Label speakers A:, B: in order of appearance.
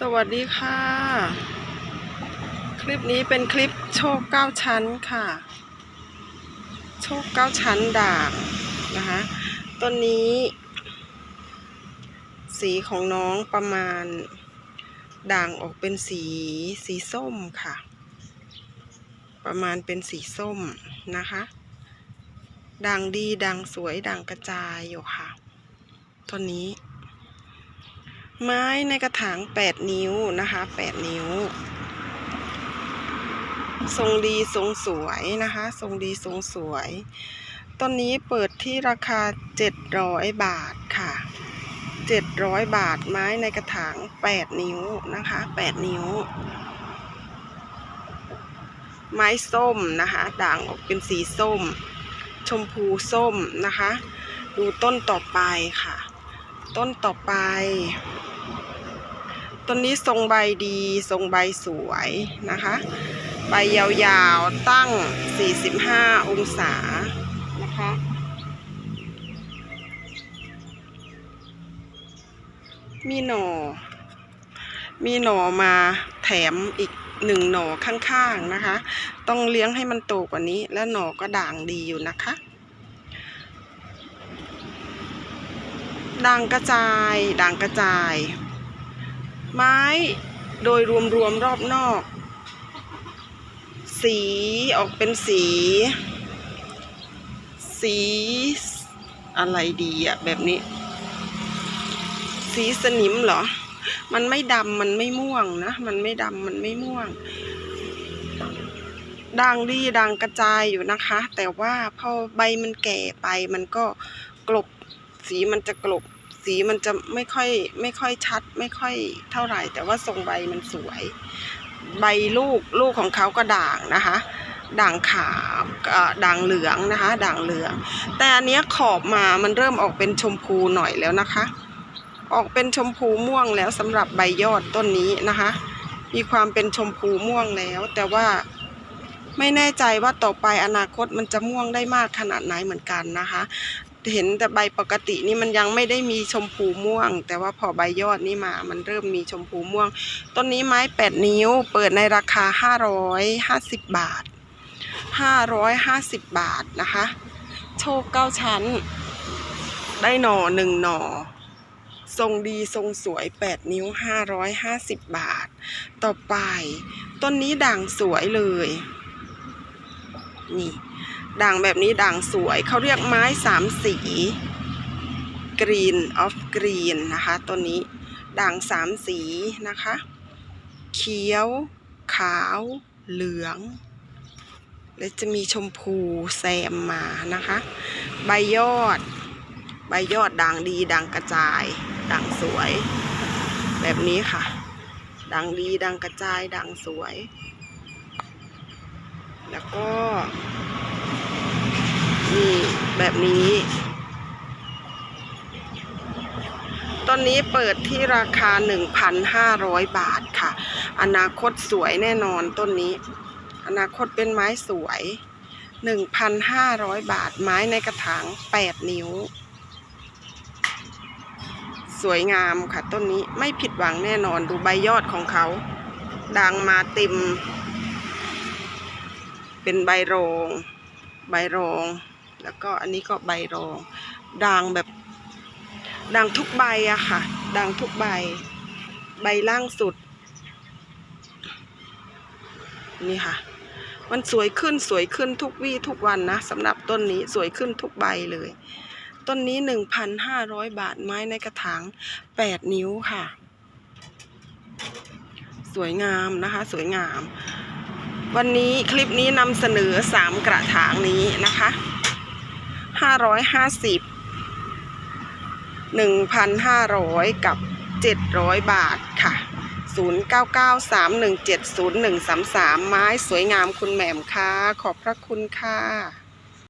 A: สวัสดีค่ะ คลิปนี้เป็นคลิปโชคเก้าชั้นค่ะ โชคเก้าชั้นด่างนะคะต้นนี้ สีของน้องประมาณ ด่างออกเป็นสีสีส้มค่ะ ประมาณเป็นสีส้มนะคะด่างดีด่างสวยด่างกระจายอยู่ค่ะต้นนี้ ไม้ในกระถาง8นิ้วนะคะ8นิ้ว ทรงดีทรงสวยนะคะ ทรงดีทรงสวย ต้นนี้เปิดที่ราคา700บาทค่ะ700บาทไม้ในกระถาง8นิ้วนะคะ8นิ้ว ไม้ส้มนะคะ ด่างออกเป็นสีส้ม ชมพูส้มนะคะ ดูต้นต่อไปค่ะ ต้นต่อไป ต้นนี้ทรงใบดีทรงใบสวยนะคะ ใบยาวๆตั้ง 45 องศานะคะมีหน่อ มีหน่อมาแถมอีกหนึ่งหน่อข้างๆนะคะ ต้องเลี้ยงให้มันโตกว่านี้ และหน่อก็ด่างดีอยู่นะคะ ด่างกระจาย ด่างกระจาย ไม้โดยรวมๆรอบนอก สีออกเป็นสี สีอะไรดีอะแบบนี้ สีสนิมเหรอ มันไม่ดำมันไม่ม่วงนะ มันไม่ดำมันไม่ม่วงด่างดีด่างกระจายอยู่นะคะ แต่ว่าพอใบมันแก่ไปมันก็กลบสีมันจะกลบ สีมันจะไม่ค่อยไม่ค่อยชัด ไม่ค่อยเท่าไหร่ แต่ว่าทรงใบมันสวย ใบลูกลูกของเขาก็ด่างนะคะ ด่างขาวด่างเหลืองนะคะ ด่างเหลือง แต่อันเนี้ยขอบมามันเริ่มออกเป็นชมพูหน่อยแล้วนะคะ ออกเป็นชมพูม่วงแล้วสำหรับใบยอดต้นนี้นะคะ มีความเป็นชมพูม่วงแล้ว แต่ว่าไม่แน่ใจว่าต่อไปอนาคตมันจะม่วงได้มากขนาดไหนเหมือนกันนะคะ เห็นแต่ใบปกตินี่มันยังไม่ได้มีชมพูม่วง แต่ว่าพอใบยอดนี่มา มันเริ่มมีชมพูม่วง ต้นนี้ไม้ 8 นิ้ว เปิดในราคา 550 บาท 550 บาทนะคะ โชคเก้าชั้น ได้หน่อหนึ่งหน่อทรงดีทรงสวย 8 นิ้ว 550 บาท ต่อไป ต้นนี้ด่างสวยเลย นี่ ด่างแบบนี้ด่างสวยเขาเรียกไม้สามสี Green of Green นะคะต้นนี้ด่างสามสีนะคะ เขียว ขาว เหลือง และจะมีชมพูแซมมานะคะ ใบยอด ใบยอดด่างดีด่างกระจาย ด่างสวย แบบนี้ค่ะ ด่างดีด่างกระจายด่างสวย แล้วก็ แบบนี้ ต้นนี้เปิดที่ราคา 1,500 บาทค่ะ อนาคตสวยแน่นอนต้นนี้ อนาคตเป็นไม้สวย 1,500 บาทไม้ในกระถาง 8 นิ้ว สวยงามค่ะ ต้นนี้ไม่ผิดหวังแน่นอนดูใบยอดของเขาด่างมาเต็มเป็นใบโรง ใบโรง แล้วก็อันนี้ก็ใบรองด่างแบบด่างทุกใบอะค่ะด่างทุกใบ ใบล่างสุด นี่ค่ะ มันสวยขึ้นสวยขึ้นทุกวี่ทุกวันนะสำหรับต้นนี้สวยขึ้นทุกใบเลย ต้นนี้หนึ่งพันห้าร้อยบาทไม้ในกระถางแปดนิ้วค่ะ สวยงามนะคะ สวยงามวันนี้คลิปนี้นำเสนอสามกระถางนี้นะคะ ห้าร้อยห้าสิบหนึ่งพันห้าร้อยกับเจ็ดร้อยบาทค่ะศูนย์เก้าเก้าสามหนึ่งเจ็ดศูนย์หนึ่งสามสามไม้สวยงามคุณแหม่มค่ะ ขอบพระคุณค่ะ